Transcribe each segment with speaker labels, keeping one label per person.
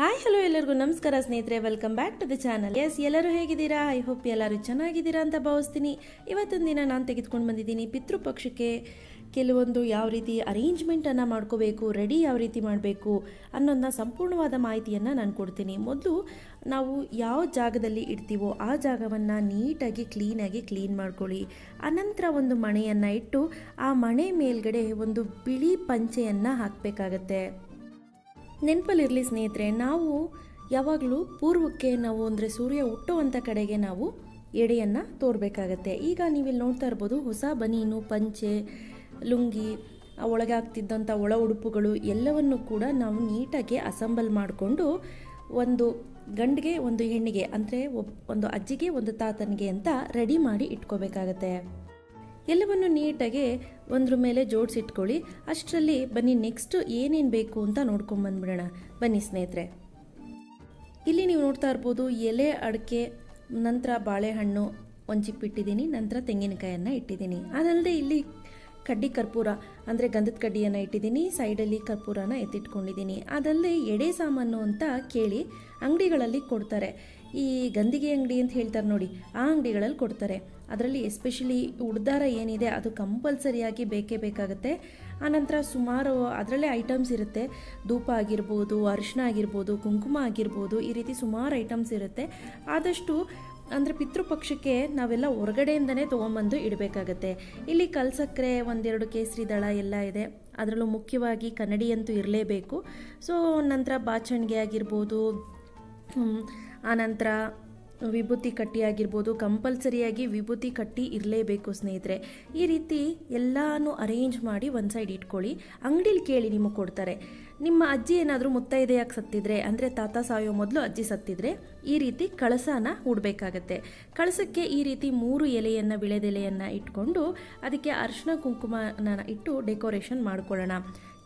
Speaker 1: Hi hello ಎಲ್ಲರಿಗೂ ನಮಸ್ಕಾರ ಸ್ನೇಹಿತರೆ welcome back to the channel S ಎಲ್ಲರೂ ಹೇಗಿದ್ದೀರಾ? ಐ ಹೋಪ್ ಎಲ್ಲರೂ ಚೆನ್ನಾಗಿದ್ದೀರಾ ಅಂತ ಭಾವಿಸ್ತೀನಿ. ಇವತ್ತೊಂದು ದಿನ ನಾನು ತೆಗೆದುಕೊಂಡು ಬಂದಿದ್ದೀನಿ ಪಿತೃಪಕ್ಷಕ್ಕೆ. ಕೆಲವೊಂದು ಯಾವ ರೀತಿ ಅರೇಂಜ್ಮೆಂಟನ್ನು ಮಾಡ್ಕೋಬೇಕು ರೆಡಿ ಯಾವ ರೀತಿ ಮಾಡಬೇಕು ಅನ್ನೋದನ್ನ ಸಂಪೂರ್ಣವಾದ ಮಾಹಿತಿಯನ್ನು ನಾನು ಕೊಡ್ತೀನಿ. ಮೊದಲು ನಾವು ಯಾವ ಜಾಗದಲ್ಲಿ ಇಡ್ತೀವೋ ಆ ಜಾಗವನ್ನು ನೀಟಾಗಿ ಕ್ಲೀನಾಗಿ ಕ್ಲೀನ್ ಮಾಡ್ಕೊಳ್ಳಿ. ಅನಂತರ ಒಂದು ಮಣೆಯನ್ನು ಇಟ್ಟು ಆ ಮಣೆ ಮೇಲ್ಗಡೆ ಒಂದು ಬಿಳಿ ಪಂಚೆಯನ್ನು ಹಾಕಬೇಕಾಗತ್ತೆ. ನೆನಪಲ್ಲಿರಲಿ ಸ್ನೇಹಿತರೆ, ನಾವು ಯಾವಾಗಲೂ ಪೂರ್ವಕ್ಕೆ ನಾವು ಅಂದರೆ ಸೂರ್ಯ ಹುಟ್ಟುವಂಥ ಕಡೆಗೆ ನಾವು ಎಡೆಯನ್ನು ತೋರಬೇಕಾಗತ್ತೆ. ಈಗ ನೀವಿಲ್ಲಿ ನೋಡ್ತಾ ಇರ್ಬೋದು, ಹೊಸ ಬನೀನು, ಪಂಚೆ, ಲುಂಗಿ ಒಳಗೆ ಆಗ್ತಿದ್ದಂಥ ಒಳ ಉಡುಪುಗಳು ಎಲ್ಲವನ್ನು ಕೂಡ ನಾವು ನೀಟಾಗಿ ಅಸೆಂಬಲ್ ಮಾಡಿಕೊಂಡು ಒಂದು ಗಂಡಿಗೆ ಒಂದು ಹೆಣ್ಣಿಗೆ, ಅಂದರೆ ಒಬ್, ಒಂದು ಅಜ್ಜಿಗೆ ಒಂದು ತಾತನಿಗೆ ಅಂತ ರೆಡಿ ಮಾಡಿ ಇಟ್ಕೋಬೇಕಾಗತ್ತೆ. ಎಲ್ಲವನ್ನು ನೀಟಾಗಿ ಒಂದ್ರ ಮೇಲೆ ಜೋಡಿಸಿಟ್ಕೊಳ್ಳಿ. ಅಷ್ಟರಲ್ಲಿ ಬನ್ನಿ ನೆಕ್ಸ್ಟ್ ಏನೇನು ಬೇಕು ಅಂತ ನೋಡ್ಕೊಂಬಂದ್ಬಿಡೋಣ ಬನ್ನಿ ಸ್ನೇಹಿತರೆ. ಇಲ್ಲಿ ನೀವು ನೋಡ್ತಾ ಇರ್ಬೋದು, ಎಲೆ, ಅಡಿಕೆ, ನಂತರ ಬಾಳೆಹಣ್ಣು ಒಂದು ಚಿಪ್ ಇಟ್ಟಿದ್ದೀನಿ, ನಂತರ ತೆಂಗಿನಕಾಯನ್ನು ಇಟ್ಟಿದ್ದೀನಿ. ಅದಲ್ಲದೆ ಇಲ್ಲಿ ಕಡ್ಡಿ ಕರ್ಪೂರ, ಅಂದರೆ ಗಂಧದ ಕಡ್ಡಿಯನ್ನು ಇಟ್ಟಿದ್ದೀನಿ, ಸೈಡಲ್ಲಿ ಕರ್ಪೂರನ ಎತ್ತಿಟ್ಕೊಂಡಿದ್ದೀನಿ. ಅದಲ್ಲದೆ ಎಡೆ ಸಾಮಾನು ಅಂತ ಕೇಳಿ ಅಂಗಡಿಗಳಲ್ಲಿ ಕೊಡ್ತಾರೆ. ಈ ಗಂದಿಗೆ ಅಂಗಡಿ ಅಂತ ಹೇಳ್ತಾರೆ ನೋಡಿ, ಆ ಅಂಗಡಿಗಳಲ್ಲಿ ಕೊಡ್ತಾರೆ. ಅದರಲ್ಲಿ ಎಸ್ಪೆಷಲಿ ಉಡ್ದಾರ ಏನಿದೆ, ಅದು ಕಂಪಲ್ಸರಿಯಾಗಿ ಬೇಕೇ ಬೇಕಾಗುತ್ತೆ. ಆನಂತರ ಸುಮಾರು ಅದರಲ್ಲೇ ಐಟಮ್ಸ್ ಇರುತ್ತೆ. ಧೂಪ ಆಗಿರ್ಬೋದು ಅರಿಶಿನ ಆಗಿರ್ಬೋದು, ಕುಂಕುಮ ಆಗಿರ್ಬೋದು, ಈ ರೀತಿ ಸುಮಾರು ಐಟಮ್ಸ್ ಇರುತ್ತೆ. ಆದಷ್ಟು ಅಂದರೆ ಪಿತೃಪಕ್ಷಕ್ಕೆ ನಾವೆಲ್ಲ ಹೊರಗಡೆಯಿಂದನೇ ತೊಗೊಂಬಂದು ಇಡಬೇಕಾಗತ್ತೆ. ಇಲ್ಲಿ ಕಲ್ಸಕ್ಕರೆ ಒಂದೆರಡು ಕೇಸರಿ ದಳ ಎಲ್ಲ ಇದೆ. ಅದರಲ್ಲೂ ಮುಖ್ಯವಾಗಿ ಕನ್ನಡಿಯಂತೂ ಇರಲೇಬೇಕು. ಸೊ ನಂತರ ಬಾಚಣಿಗೆ ಆಗಿರ್ಬೋದು ಆನಂತರ ವಿಭೂತಿ ಕಟ್ಟಿ ಆಗಿರ್ಬೋದು ಕಂಪಲ್ಸರಿಯಾಗಿ ವಿಭೂತಿ ಕಟ್ಟಿ ಇರಲೇಬೇಕು ಸ್ನೇಹಿತರೆ. ಈ ರೀತಿ ಎಲ್ಲಾನು ಅರೇಂಜ್ ಮಾಡಿ ಒಂದು ಸೈಡ್ ಇಟ್ಕೊಳ್ಳಿ. ಅಂಗಡೀಲಿ ಕೇಳಿ ನಿಮಗೆ ಕೊಡ್ತಾರೆ. ನಿಮ್ಮ ಅಜ್ಜಿ ಏನಾದರೂ ಮುತ್ತೈದೆಯಾಗಿ ಸತ್ತಿದ್ರೆ, ಅಂದರೆ ತಾತ ಸಾಯೋ ಮೊದಲು ಅಜ್ಜಿ ಸತ್ತಿದ್ರೆ, ಈ ರೀತಿ ಕಳಸನ ಹೂಡಬೇಕಾಗತ್ತೆ. ಕಳಸಕ್ಕೆ ಈ ರೀತಿ ಮೂರು ಎಲೆಯನ್ನು ವಿಳೆದೆಲೆಯನ್ನು ಇಟ್ಕೊಂಡು ಅದಕ್ಕೆ ಅರ್ಶಿನ ಕುಂಕುಮನ ಇಟ್ಟು ಡೆಕೋರೇಷನ್ ಮಾಡ್ಕೊಳ್ಳೋಣ.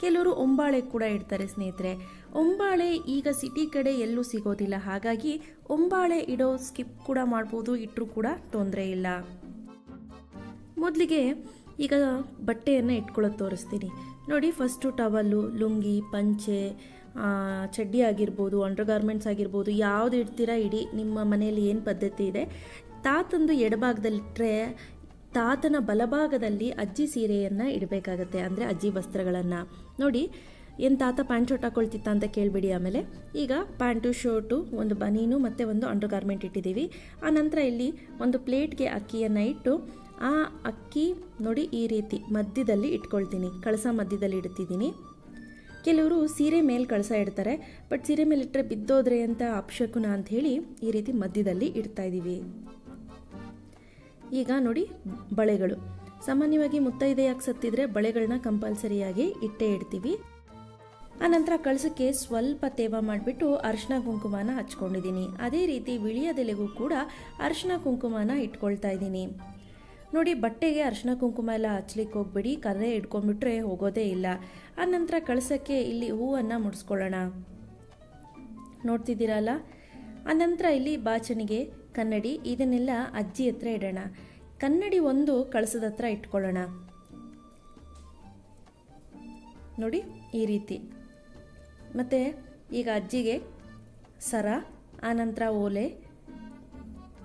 Speaker 1: ಕೆಲವರು ಒಂಬಾಳೆ ಕೂಡ ಇಡ್ತಾರೆ ಸ್ನೇಹಿತರೆ. ಒಂಬಾಳೆ ಈಗ ಸಿಟಿ ಕಡೆ ಎಲ್ಲೂ ಸಿಗೋದಿಲ್ಲ. ಹಾಗಾಗಿ ಒಂಬಾಳೆ ಇಡೋ ಸ್ಕಿಪ್ ಕೂಡ ಮಾಡ್ಬೋದು ಇಟ್ಟರೂ ಕೂಡ ತೊಂದರೆ ಇಲ್ಲ. ಮೊದಲಿಗೆ ಈಗ ಬಟ್ಟೆಯನ್ನು ಇಟ್ಕೊಳ್ಳೋದು ತೋರಿಸ್ತೀನಿ. ನೋಡಿ ಫಸ್ಟು ಟವಲ್ಲು ಲುಂಗಿ, ಪಂಚೆ ಚಡ್ಡಿ ಆಗಿರ್ಬೋದು ಅಂಡರ್ ಗಾರ್ಮೆಂಟ್ಸ್ ಆಗಿರ್ಬೋದು, ಯಾವ್ದು ಇಡ್ತೀರಾ ಇಡಿ. ನಿಮ್ಮ ಮನೆಯಲ್ಲಿ ಏನು ಪದ್ಧತಿ ಇದೆ? ತಾತಂದು ಎಡಭಾಗದಲ್ಲಿಟ್ಟರೆ ತಾತನ ಬಲಭಾಗದಲ್ಲಿ ಅಜ್ಜಿ ಸೀರೆಯನ್ನು ಇಡಬೇಕಾಗತ್ತೆ, ಅಂದರೆ ಅಜ್ಜಿ ವಸ್ತ್ರಗಳನ್ನು. ನೋಡಿ ಏನು ತಾತ ಪ್ಯಾಂಟ್ ಶರ್ಟ್ ಹಾಕೊಳ್ತಿತ್ತ ಅಂತ ಕೇಳಿಬಿಡಿ ಆಮೇಲೆ. ಈಗ ಪ್ಯಾಂಟು, ಶರ್ಟು, ಒಂದು ಬನೀನು ಮತ್ತು ಒಂದು ಅಂಡರ್ ಗಾರ್ಮೆಂಟ್ ಇಟ್ಟಿದ್ದೀವಿ. ಆ ನಂತರ ಇಲ್ಲಿ ಒಂದು ಪ್ಲೇಟ್ಗೆ ಅಕ್ಕಿಯನ್ನು ಇಟ್ಟು ಆ ಅಕ್ಕಿ ನೋಡಿ ಈ ರೀತಿ ಮಧ್ಯದಲ್ಲಿ ಇಟ್ಕೊಳ್ತೀನಿ. ಕಳಸ ಮಧ್ಯದಲ್ಲಿ ಇಡ್ತಿದ್ದೀನಿ. ಕೆಲವರು ಸೀರೆ ಮೇಲೆ ಕಳಸ ಇಡ್ತಾರೆ. ಬಟ್ ಸೀರೆ ಮೇಲೆ ಇಟ್ಟರೆ ಬಿದ್ದೋದ್ರೆ ಅಂತ ಅಪಶಕುನ ಅಂತ ಹೇಳಿ ಈ ರೀತಿ ಮಧ್ಯದಲ್ಲಿ ಇಡ್ತಾ ಇದ್ದೀವಿ. ಈಗ ನೋಡಿ ಬಳೆಗಳು. ಸಾಮಾನ್ಯವಾಗಿ ಮುತ್ತೈದೆಯಾಗಿ ಸತ್ತಿದ್ರೆ ಬಳೆಗಳನ್ನ ಕಂಪಲ್ಸರಿಯಾಗಿ ಇಟ್ಟೇ ಇಡ್ತೀವಿ. ಆನಂತರ ಕಳಸಕ್ಕೆ ಸ್ವಲ್ಪ ತೇವ ಮಾಡಿಬಿಟ್ಟು ಅರಿಶಿನ ಕುಂಕುಮನ ಹಚ್ಕೊಂಡಿದ್ದೀನಿ. ಅದೇ ರೀತಿ ವಿಳಿಯದೆಲೆಗೂ ಕೂಡ ಅರಿಶಿನ ಕುಂಕುಮನ ಇಟ್ಕೊಳ್ತಾ ಇದ್ದೀನಿ. ನೋಡಿ, ಬಟ್ಟೆಗೆ ಅರಿಶಿನ ಕುಂಕುಮ ಎಲ್ಲ ಹಚ್ಲಿಕ್ಕೆ ಹೋಗ್ಬೇಡಿ ಕರೆ ಇಟ್ಕೊಂಡ್ಬಿಟ್ರೆ ಹೋಗೋದೇ ಇಲ್ಲ. ಆನಂತರ ಕಳಸಕ್ಕೆ ಇಲ್ಲಿ ಹೂವನ್ನು ಮುಡಿಸ್ಕೊಳ್ಳೋಣ. ನೋಡ್ತಿದ್ದೀರಲ್ಲ? ಆನಂತರ ಇಲ್ಲಿ ಬಾಚಣಿಗೆ ಕನ್ನಡಿ, ಇದನ್ನೆಲ್ಲ ಅಜ್ಜಿ ಹತ್ರ ಇಡೋಣ. ಕನ್ನಡಿ ಒಂದು ಕಳಸದ ಹತ್ರ ಇಟ್ಕೊಳ್ಳೋಣ. ನೋಡಿ, ಈ ರೀತಿ. ಮತ್ತು ಈಗ ಅಜ್ಜಿಗೆ ಸರ, ಆನಂತರ ಓಲೆ,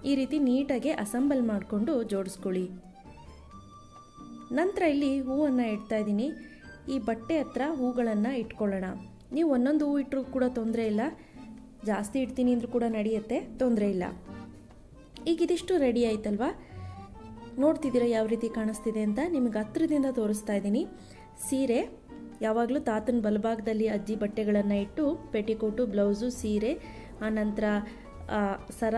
Speaker 1: ಈ ರೀತಿ ನೀಟಾಗಿ ಅಸೆಂಬಲ್ ಮಾಡಿಕೊಂಡು ಜೋಡಿಸ್ಕೊಳ್ಳಿ. ನಂತರ ಇಲ್ಲಿ ಹೂವನ್ನು ಇಡ್ತಾ ಇದ್ದೀನಿ. ಈ ಬಟ್ಟೆ ಹತ್ರ ಹೂಗಳನ್ನು ಇಟ್ಕೊಳ್ಳೋಣ. ನೀವು ಒಂದೊಂದು ಹೂ ಇಟ್ಟರೂ ಕೂಡ ತೊಂದರೆ ಇಲ್ಲ. ಜಾಸ್ತಿ ಇಡ್ತೀನಿ ಅಂದರೂ ಕೂಡ ನಡೆಯುತ್ತೆ, ತೊಂದರೆ ಇಲ್ಲ. ಈಗ ಇದಿಷ್ಟು ರೆಡಿ ಆಯ್ತಲ್ವಾ? ನೋಡ್ತಿದ್ದೀರಾ ಯಾವ ರೀತಿ ಕಾಣಿಸ್ತಿದೆ ಅಂತ? ನಿಮಗೆ ಹತ್ರದಿಂದ ತೋರಿಸ್ತಾ ಇದ್ದೀನಿ. ಸೀರೆ ಯಾವಾಗಲೂ ತಾತನ ಬಲಭಾಗದಲ್ಲಿ ಅಜ್ಜಿ ಬಟ್ಟೆಗಳನ್ನು ಇಟ್ಟು ಪೆಟಿಕೋಟು ಬ್ಲೌಸು, ಸೀರೆ, ಆನಂತರ ಸರ,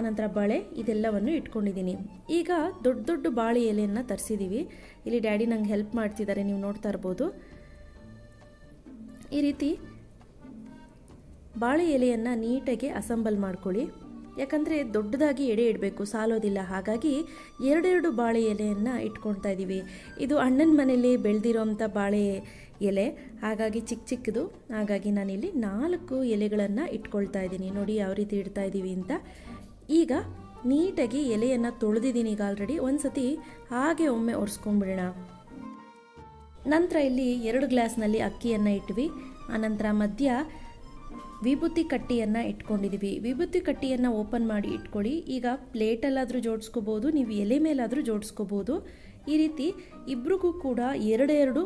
Speaker 1: ಆನಂತರ ಬಳೆ ಇದೆಲ್ಲವನ್ನು ಇಟ್ಕೊಂಡಿದ್ದೀನಿ. ಈಗ ದೊಡ್ಡ ದೊಡ್ಡ ಬಾಳೆ ಎಲೆಯನ್ನು ತರಿಸಿದ್ದೀವಿ ಇಲ್ಲಿ ಡ್ಯಾಡಿ ನಂಗೆ ಹೆಲ್ಪ್ ಮಾಡ್ತಿದ್ದಾರೆ, ನೀವು ನೋಡ್ತಾ ಇರ್ಬೋದು. ಈ ರೀತಿ ಬಾಳೆ ಎಲೆಯನ್ನು ನೀಟಾಗಿ ಅಸೆಂಬಲ್ ಮಾಡ್ಕೊಳ್ಳಿ. ಯಾಕಂದರೆ ದೊಡ್ಡದಾಗಿ ಎಡೆ ಇಡಬೇಕು, ಸಾಲೋದಿಲ್ಲ. ಹಾಗಾಗಿ ಎರಡೆರಡು ಬಾಳೆ ಎಲೆಯನ್ನು ಇಟ್ಕೊಳ್ತಾ ಇದ್ದೀವಿ ಇದು ಅಣ್ಣನ ಮನೆಯಲ್ಲಿ ಬೆಳೆದಿರೋಂಥ ಬಾಳೆ ಎಲೆ. ಹಾಗಾಗಿ ಚಿಕ್ಕ ಚಿಕ್ಕದು. ಹಾಗಾಗಿ ನಾನಿಲ್ಲಿ ನಾಲ್ಕು ಎಲೆಗಳನ್ನು ಇಟ್ಕೊಳ್ತಾ ಇದ್ದೀನಿ. ನೋಡಿ ಯಾವ ರೀತಿ ಇಡ್ತಾ ಇದ್ದೀವಿ ಅಂತ. ಈಗ ನೀಟಾಗಿ ಎಲೆಯನ್ನು ತೊಳೆದಿದ್ದೀನಿ ಈಗ ಆಲ್ರೆಡಿ ಒಂದು ಸತಿ ಹಾಗೆ ಒಮ್ಮೆ ಒರೆಸ್ಕೊಂಡ್ಬಿಡೋಣ. ನಂತರ ಇಲ್ಲಿ ಎರಡು ಗ್ಲಾಸ್ನಲ್ಲಿ ಅಕ್ಕಿಯನ್ನು ಇಟ್ವಿ. ಆನಂತರ ಮಧ್ಯ ವಿಭೂತಿ ಕಟ್ಟಿಯನ್ನು ಇಟ್ಕೊಂಡಿದ್ದೀವಿ ವಿಭೂತಿ ಕಟ್ಟಿಯನ್ನು ಓಪನ್ ಮಾಡಿ ಇಟ್ಕೊಳ್ಳಿ. ಈಗ ಪ್ಲೇಟಲ್ಲಾದರೂ ಜೋಡಿಸ್ಕೋಬೋದು, ನೀವು ಎಲೆ ಮೇಲಾದರೂ ಜೋಡಿಸ್ಕೋಬೋದು. ಈ ರೀತಿ ಇಬ್ರಿಗೂ ಕೂಡ ಎರಡೆರಡು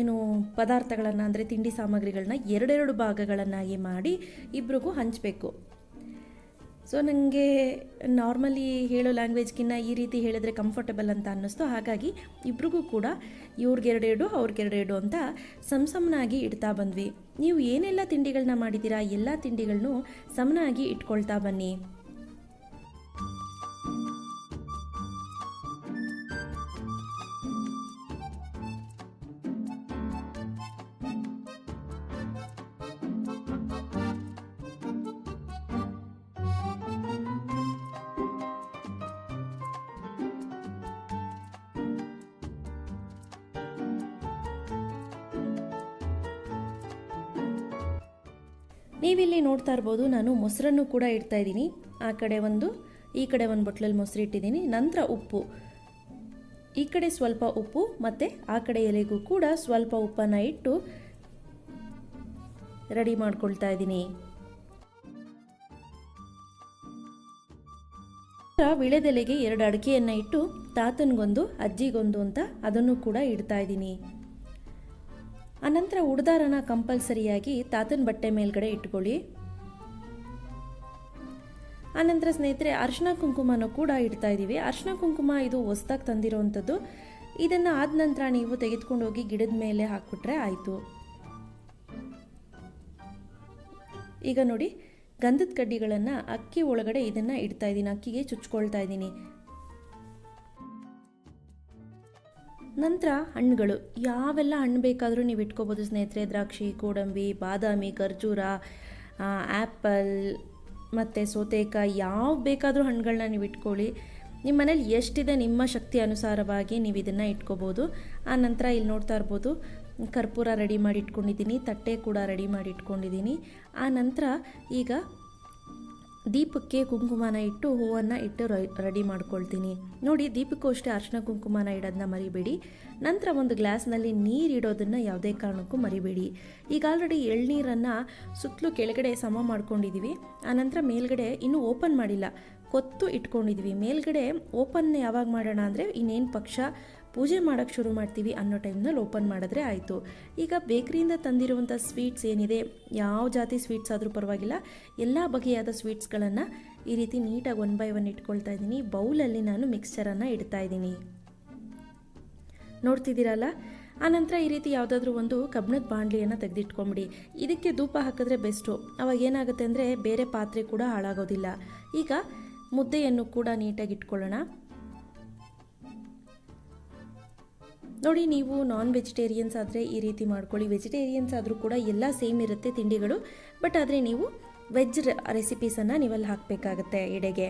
Speaker 1: ಏನು ಪದಾರ್ಥಗಳನ್ನು, ಅಂದರೆ ತಿಂಡಿ ಸಾಮಗ್ರಿಗಳನ್ನ ಎರಡೆರಡು ಭಾಗಗಳನ್ನಾಗಿ ಮಾಡಿ ಇಬ್ರಿಗೂ ಹಂಚಬೇಕು. ಸೊ ನನಗೆ ನಾರ್ಮಲಿ ಹೇಳೋ ಲ್ಯಾಂಗ್ವೇಜ್ಗಿನ್ನ ಈ ರೀತಿ ಹೇಳಿದ್ರೆ ಕಂಫರ್ಟಬಲ್ ಅಂತ ಅನ್ನಿಸ್ತು. ಹಾಗಾಗಿ ಇಬ್ರಿಗೂ ಕೂಡ ಇವ್ರಿಗೆರಡೆರಡು, ಅವ್ರಿಗೆರಡೆರಡು ಅಂತ ಸಮಸಮನಾಗಿ ಇಡ್ತಾ ಬಂದ್ವಿ. ನೀವು ಏನೆಲ್ಲ ತಿಂಡಿಗಳನ್ನ ಮಾಡಿದ್ದೀರಾ, ಎಲ್ಲ ತಿಂಡಿಗಳನ್ನು ಸಮನಾಗಿ ಇಟ್ಕೊಳ್ತಾ ಬನ್ನಿ. ನೀವಿಲ್ಲಿ ನೋಡ್ತಾ ಇರ್ಬೋದು, ನಾನು ಮೊಸರನ್ನು ಕೂಡ ಇಡ್ತಾ ಇದ್ದೀನಿ. ಆ ಕಡೆ ಒಂದು, ಈ ಕಡೆ ಒಂದು ಬಟ್ಲಲ್ಲಿ ಮೊಸರು ಇಟ್ಟಿದ್ದೀನಿ. ನಂತರ ಉಪ್ಪು. ಈ ಕಡೆ ಸ್ವಲ್ಪ ಉಪ್ಪು, ಮತ್ತು ಆ ಕಡೆ ಎಲೆಗೂ ಕೂಡ ಸ್ವಲ್ಪ ಉಪ್ಪನ್ನು ಇಟ್ಟು ರೆಡಿ ಮಾಡ್ಕೊಳ್ತಾ ಇದ್ದೀನಿ. ವಿಳೆದೆಲೆಗೆ ಎರಡು ಅಡಿಕೆಯನ್ನು ಇಟ್ಟು, ತಾತನಿಗೊಂದು, ಅಜ್ಜಿಗೊಂದು ಅಂತ ಅದನ್ನು ಕೂಡ ಇಡ್ತಾ ಇದ್ದೀನಿ. ಅನಂತರ ಉಡ್ದಾರನ ಕಂಪಲ್ಸರಿಯಾಗಿ ತಾತನ ಬಟ್ಟೆ ಮೇಲ್ಗಡೆ ಇಟ್ಕೊಳ್ಳಿ. ಅನಂತರ ಸ್ನೇಹಿತರೆ, ಅರ್ಶನ ಕುಂಕುಮನೂ ಕೂಡ ಇಡ್ತಾ ಇದ್ದೀವಿ. ಅರ್ಶನ ಕುಂಕುಮ ಇದು ಹೊಸ್ದಾಗಿ ತಂದಿರೋವಂಥದ್ದು ಇದನ್ನು ಆದ ನಂತರ ನೀವು ತೆಗೆದುಕೊಂಡು ಹೋಗಿ ಗಿಡದ ಮೇಲೆ ಹಾಕ್ಬಿಟ್ರೆ ಆಯಿತು. ಈಗ ನೋಡಿ, ಗಂಧದ ಕಡ್ಡಿಗಳನ್ನು ಅಕ್ಕಿ ಒಳಗಡೆ ಇದನ್ನು ಇಡ್ತಾ ಇದ್ದೀನಿ, ಅಕ್ಕಿಗೆ ಚುಚ್ಕೊಳ್ತಾ ಇದ್ದೀನಿ. ನಂತರ ಹಣ್ಣುಗಳು. ಯಾವೆಲ್ಲ ಹಣ್ಣು ಬೇಕಾದರೂ ನೀವು ಇಟ್ಕೋಬೋದು ಸ್ನೇಹಿತರೆ. ದ್ರಾಕ್ಷಿ, ಗೋಡಂಬಿ, ಬಾದಾಮಿ, ಖರ್ಜೂರ ಆ್ಯಪಲ್ ಮತ್ತು ಸೋತೆಕಾಯಿ ಯಾವ ಬೇಕಾದರೂ ಹಣ್ಣುಗಳನ್ನ ನೀವು ಇಟ್ಕೊಳ್ಳಿ. ನಿಮ್ಮ ಮನೇಲಿ ಎಷ್ಟಿದೆ ನಿಮ್ಮ ಶಕ್ತಿ ಅನುಸಾರವಾಗಿ ನೀವು ಇದನ್ನು ಇಟ್ಕೋಬೋದು. ಆ ನಂತರ ಇಲ್ಲಿ ನೋಡ್ತಾ ಇರ್ಬೋದು, ಕರ್ಪೂರ ರೆಡಿ ಮಾಡಿ ಇಟ್ಕೊಂಡಿದ್ದೀನಿ, ತಟ್ಟೆ ಕೂಡ ರೆಡಿ ಮಾಡಿ ಇಟ್ಕೊಂಡಿದ್ದೀನಿ. ಆ ನಂತರ ಈಗ ದೀಪಕ್ಕೆ ಕುಂಕುಮನ ಇಟ್ಟು ಹೂವನ್ನು ಇಟ್ಟು ರೆಡಿ ಮಾಡ್ಕೊಳ್ತೀನಿ. ನೋಡಿ, ದೀಪಕ್ಕೂ ಅಷ್ಟೇ ಅರ್ಶಿನ ಕುಂಕುಮನ ಇಡೋದನ್ನ ಮರಿಬೇಡಿ. ನಂತರ ಒಂದು ಗ್ಲಾಸ್ನಲ್ಲಿ ನೀರಿಡೋದನ್ನು ಯಾವುದೇ ಕಾರಣಕ್ಕೂ ಮರಿಬೇಡಿ. ಈಗ ಆಲ್ರೆಡಿ ಎಳ್ನೀರನ್ನು ಸುತ್ತಲೂ ಕೆಳಗಡೆ ಸಮ ಮಾಡ್ಕೊಂಡಿದ್ದೀವಿ ಆನಂತರ ಮೇಲ್ಗಡೆ ಇನ್ನೂ ಓಪನ್ ಮಾಡಿಲ್ಲ. ಕೊತ್ತು ಇಟ್ಕೊಂಡಿದ್ವಿ. ಮೇಲ್ಗಡೆ ಓಪನ್ ಯಾವಾಗ ಮಾಡೋಣ ಅಂದರೆ ಇನ್ನೇನು ಪಕ್ಷ? ಪೂಜೆ ಮಾಡೋಕ್ಕೆ ಶುರು ಮಾಡ್ತೀವಿ ಅನ್ನೋ ಟೈಮ್ನಲ್ಲಿ ಓಪನ್ ಮಾಡಿದ್ರೆ ಆಯಿತು. ಈಗ ಬೇಕ್ರಿಯಿಂದ ತಂದಿರುವಂಥ ಸ್ವೀಟ್ಸ್ ಏನಿದೆ, ಯಾವ ಜಾತಿ ಸ್ವೀಟ್ಸ್ ಆದರೂ ಪರವಾಗಿಲ್ಲ, ಎಲ್ಲ ಬಗೆಯಾದ ಸ್ವೀಟ್ಸ್ಗಳನ್ನು ಈ ರೀತಿ ನೀಟಾಗಿ ಒನ್ ಬೈ ಒನ್ ಇಟ್ಕೊಳ್ತಾ ಇದ್ದೀನಿ. ಬೌಲಲ್ಲಿ ನಾನು ಮಿಕ್ಸ್ಚರನ್ನು ಇಡ್ತಾ ಇದ್ದೀನಿ. ನೋಡ್ತಿದ್ದೀರಲ್ಲ? ಆನಂತರ ಈ ರೀತಿ ಯಾವುದಾದ್ರೂ ಒಂದು ಕಬ್ಬಿಣದ ಬಾಣಲಿಯನ್ನು ತೆಗೆದಿಟ್ಕೊಂಬಿಡಿ. ಇದಕ್ಕೆ ಧೂಪ ಹಾಕಿದ್ರೆ ಬೆಸ್ಟು. ಅವಾಗ ಏನಾಗುತ್ತೆ ಅಂದರೆ ಬೇರೆ ಪಾತ್ರೆ ಕೂಡ ಹಾಳಾಗೋದಿಲ್ಲ. ಈಗ ಮುದ್ದೆಯನ್ನು ಕೂಡ ನೀಟಾಗಿ ಇಟ್ಕೊಳ್ಳೋಣ. ನೋಡಿ, ನೀವು ನಾನ್ ವೆಜಿಟೇರಿಯನ್ಸ್ ಆದರೆ ಈ ರೀತಿ ಮಾಡ್ಕೊಳ್ಳಿ. ವೆಜಿಟೇರಿಯನ್ಸ್ ಆದರೂ ಕೂಡ ಎಲ್ಲ ಸೇಮ್ ಇರುತ್ತೆ ತಿಂಡಿಗಳು. ಬಟ್ ಆದರೆ ನೀವು ವೆಜ್ ರೆಸಿಪೀಸನ್ನು ನೀವಲ್ಲಿ ಹಾಕಬೇಕಾಗತ್ತೆ ಎಡೆಗೆ.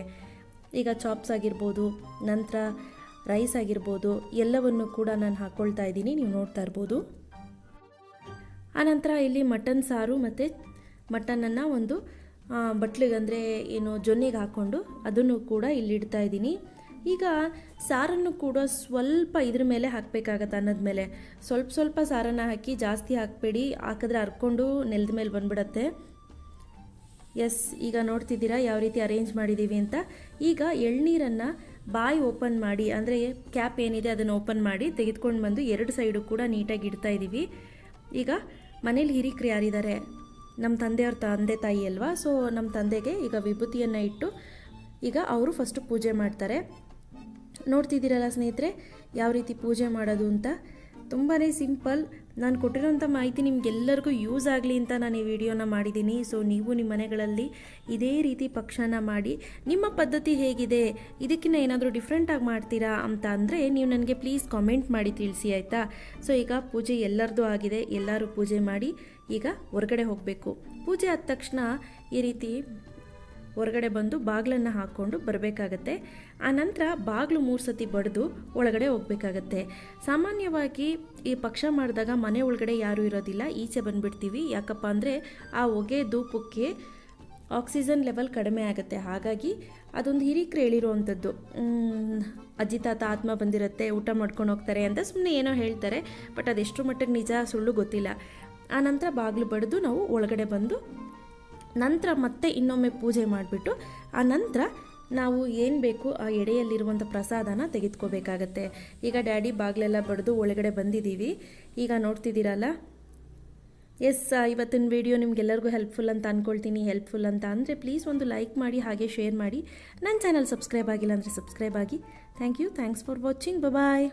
Speaker 1: ಈಗ ಚಾಪ್ಸ್ ಆಗಿರ್ಬೋದು, ನಂತರ ರೈಸ್ ಆಗಿರ್ಬೋದು, ಎಲ್ಲವನ್ನು ಕೂಡ ನಾನು ಹಾಕ್ಕೊಳ್ತಾ ಇದ್ದೀನಿ. ನೀವು ನೋಡ್ತಾ ಇರ್ಬೋದು. ಆನಂತರ ಇಲ್ಲಿ ಮಟನ್ ಸಾರು ಮತ್ತು ಮಟನನ್ನು ಒಂದು ಬಟ್ಲಿಗೆ ಅಂದರೆ ಏನು ಜೊನ್ನೆಗೆ ಹಾಕ್ಕೊಂಡು ಅದನ್ನು ಕೂಡ ಇಲ್ಲಿ ಇಡ್ತಾ ಇದ್ದೀನಿ. ಈಗ ಸಾರನ್ನು ಕೂಡ ಸ್ವಲ್ಪ ಇದ್ರ ಮೇಲೆ ಹಾಕಬೇಕಾಗತ್ತೆ ಅನ್ನದ ಮೇಲೆ. ಸ್ವಲ್ಪ ಸ್ವಲ್ಪ ಸಾರನ್ನು ಹಾಕಿ ಜಾಸ್ತಿ ಹಾಕಬೇಡಿ. ಹಾಕಿದ್ರೆ ಹರ್ಕೊಂಡು ನೆಲದ ಮೇಲೆ ಬಂದ್ಬಿಡತ್ತೆ. ಎಸ್ ಈಗ ನೋಡ್ತಿದ್ದೀರಾ ಯಾವ ರೀತಿ ಅರೇಂಜ್ ಮಾಡಿದ್ದೀವಿ ಅಂತ. ಈಗ ಎಳ್ನೀರನ್ನು ಬಾಯಿ ಓಪನ್ ಮಾಡಿ, ಅಂದರೆ ಕ್ಯಾಪ್ ಏನಿದೆ ಅದನ್ನು ಓಪನ್ ಮಾಡಿ ತೆಗೆದುಕೊಂಡು ಬಂದು ಎರಡು ಸೈಡು ಕೂಡ ನೀಟಾಗಿ ಇಡ್ತಾ ಇದ್ದೀವಿ ಈಗ ಮನೇಲಿ ಹಿರಿಕರು ಯಾರಿದ್ದಾರೆ? ನಮ್ಮ ತಂದೆಯವ್ರ ತಂದೆ ತಾಯಿ ಅಲ್ವಾ? ಸೊ ನಮ್ಮ ತಂದೆಗೆ ಈಗ ವಿಭೂತಿಯನ್ನು ಇಟ್ಟು ಈಗ ಅವರು ಫಸ್ಟು ಪೂಜೆ ಮಾಡ್ತಾರೆ. ನೋಡ್ತಿದ್ದೀರಲ್ಲ ಸ್ನೇಹಿತರೆ, ಯಾವ ರೀತಿ ಪೂಜೆ ಮಾಡೋದು ಅಂತ. ತುಂಬಾ ಸಿಂಪಲ್. ನಾನು ಕೊಟ್ಟಿರೋಂಥ ಮಾಹಿತಿ ನಿಮಗೆಲ್ಲರಿಗೂ ಯೂಸ್ ಆಗಲಿ ಅಂತ ನಾನು ಈ ವಿಡಿಯೋನ ಮಾಡಿದ್ದೀನಿ. ಸೊ, ನೀವು ನಿಮ್ಮ ಮನೆಗಳಲ್ಲಿ ಇದೇ ರೀತಿ ಪಕ್ಷನ ಮಾಡಿ, ನಿಮ್ಮ ಪದ್ಧತಿ ಹೇಗಿದೆ ಇದಕ್ಕಿಂತ ಏನಾದರೂ ಡಿಫ್ರೆಂಟಾಗಿ ಮಾಡ್ತೀರಾ ಅಂತ ಅಂದರೆ ನೀವು ನನಗೆ ಪ್ಲೀಸ್ ಕಾಮೆಂಟ್ ಮಾಡಿ ತಿಳಿಸಿ, ಆಯಿತಾ? ಸೊ, ಈಗ ಪೂಜೆ ಎಲ್ಲರದ್ದು ಆಗಿದೆ, ಎಲ್ಲರೂ ಪೂಜೆ ಮಾಡಿ ಈಗ ಹೊರಗಡೆ ಹೋಗಬೇಕು. ಪೂಜೆ ಆದ ತಕ್ಷಣ ಈ ರೀತಿ ಹೊರಗಡೆ ಬಂದು ಬಾಗಿಲನ್ನು ಹಾಕ್ಕೊಂಡು ಬರಬೇಕಾಗತ್ತೆ. ಆನಂತರ ಬಾಗಿಲು ಮೂರು ಸತಿ ಬಡಿದು ಒಳಗಡೆ ಹೋಗಬೇಕಾಗತ್ತೆ. ಸಾಮಾನ್ಯವಾಗಿ ಈ ಪಕ್ಷ ಮಾಡಿದಾಗ ಮನೆ ಒಳಗಡೆ ಯಾರೂ ಇರೋದಿಲ್ಲ, ಈಚೆ ಬಂದುಬಿಡ್ತೀವಿ. ಯಾಕಪ್ಪ ಅಂದರೆ ಆ ಹೊಗೆ ಧೂಪಕ್ಕೆ ಆಕ್ಸಿಜನ್ ಲೆವೆಲ್ ಕಡಿಮೆ ಆಗುತ್ತೆ. ಹಾಗಾಗಿ ಅದೊಂದು ಹಿರಿಕರು ಹೇಳಿರುವಂಥದ್ದು. ಅಜ್ಜಿ ತಾತ ಆತ್ಮ ಬಂದಿರುತ್ತೆ, ಊಟ ಮಾಡ್ಕೊಂಡು ಹೋಗ್ತಾರೆ ಅಂತ ಸುಮ್ಮನೆ ಏನೋ ಹೇಳ್ತಾರೆ, ಬಟ್ ಅದೆಷ್ಟು ಮಟ್ಟಿಗೆ ನಿಜ ಸುಳ್ಳು ಗೊತ್ತಿಲ್ಲ. ಆನಂತರ ಬಾಗಿಲು ಬಡಿದು ನಾವು ಒಳಗಡೆ ಬಂದು ನಂತರ ಮತ್ತೆ ಇನ್ನೊಮ್ಮೆ ಪೂಜೆ ಮಾಡಿಬಿಟ್ಟು ಆ ನಂತರ ನಾವು ಏನು ಬೇಕು ಆ ಎಡೆಯಲ್ಲಿರುವಂಥ ಪ್ರಸಾದನ ತೆಗೆದುಕೋಬೇಕಾಗತ್ತೆ. ಈಗ ಡ್ಯಾಡಿ ಬಾಗಿಲೆಲ್ಲ ಬಡಿದು ಒಳಗಡೆ ಬಂದಿದ್ದೀವಿ ಈಗ ನೋಡ್ತಿದ್ದೀರಲ್ಲ? ಎಸ್ ಇವತ್ತಿನ ವಿಡಿಯೋ ನಿಮ್ಗೆಲ್ಲರಿಗೂ ಹೆಲ್ಪ್ಫುಲ್ ಅಂತ ಅಂದ್ಕೊಳ್ತೀನಿ ಹೆಲ್ಪ್ಫುಲ್ ಅಂತ ಅಂದರೆ ಪ್ಲೀಸ್ ಒಂದು ಲೈಕ್ ಮಾಡಿ, ಹಾಗೆ ಶೇರ್ ಮಾಡಿ. ನನ್ನ ಚಾನಲ್ ಸಬ್ಸ್ಕ್ರೈಬ್ ಆಗಿಲ್ಲ ಅಂದರೆ ಸಬ್ಸ್ಕ್ರೈಬ್ ಆಗಿ. Thank you thanks for watching bye